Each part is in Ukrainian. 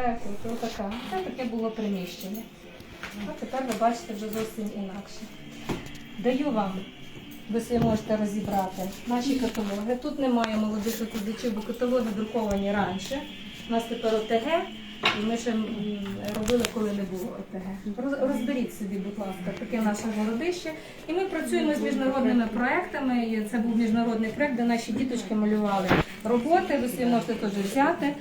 і то така. Це таке було приміщення. А тепер ви бачите вже зовсім інакше. Даю вам, ви собі можете розібрати наші каталоги. Тут немає молодих викладачів, бо каталоги друковані раніше. У нас тепер ОТГ, і ми ще робили, коли не було ОТГ. Розберіть собі, будь ласка, таке наше городище. І ми працюємо з міжнародними проектами. Це був міжнародний проект, де наші діточки малювали роботи. Ви собі можете теж взяти.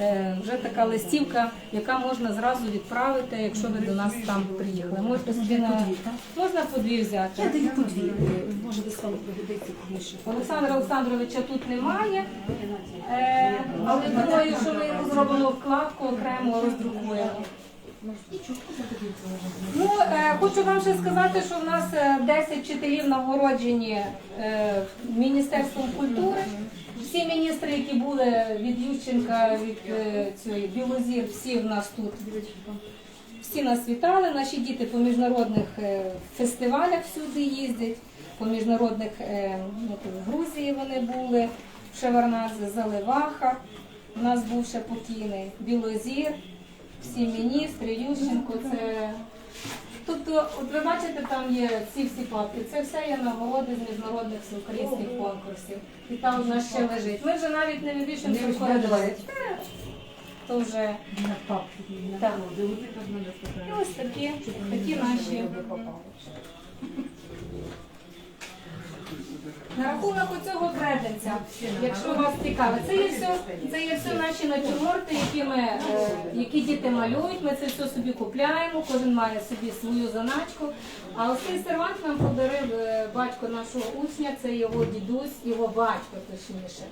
Е, Вже така листівка, яка можна зразу відправити, якщо ви до нас там приїхали. Можете собі на можна по дві взяти. Я даю по дві. Може, десь вам пригодиться комусь. Олександра Олександровича тут немає, е, але думаю, що ми йому зробимо вкладку окремо роздрукуємо. Ну, е, хочу вам ще сказати, що в нас е, 10 вчителів нагороджені е, Міністерством культури. Всі які були від Ющенка, від е, цієї Білозір, всі в нас тут. Всі нас вітали. Наші діти по міжнародних е, фестивалях всюди їздять, по міжнародних е, ну, в Грузії вони були, в Шеварназі, Заливаха. У нас був ще покійний Білозір, всі міністри, Ющенко. Це Тобто, от ви бачите, там є ці всі папки. Це все є нагороди з міжнародних всеукраїнських конкурсів. І там у нас ще лежить. Ми вже навіть не вивішуємо в коридорі. Е, То вже На папки. Так. і ось такі, такі наші. На рахунок оцього креденця, якщо вас цікавить, це є все, це є все наші натюрморти, які ми, е, які діти малюють. Ми це все собі купляємо, кожен має собі свою заначку. А ось цей сервант нам подарив е, батько нашого учня, це його дідусь, його батько точніше.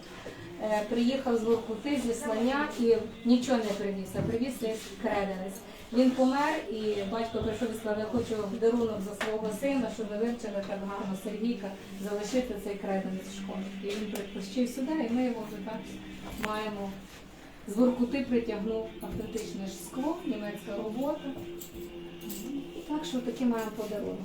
Е, Приїхав з Воркути, зі Слоня і нічого не привіз, а привіз лише креденець. Він помер і батько прийшов і сказав, я хочу дарунок за свого сина, щоб ви вивчили так гарно Сергійка, залишити цей креденець в школі. І він припущив сюди, і ми його вже так маємо. З Воркути притягнув автентичне скло, німецька робота. Так що такі маємо подарунок.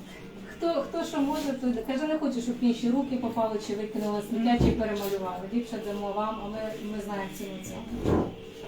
Хто, хто що може, то каже, не хочу, щоб інші руки попали, чи викинули сміття, чи перемалювали. Ліпше дамо вам, а ми, ми знаємо ціну цього.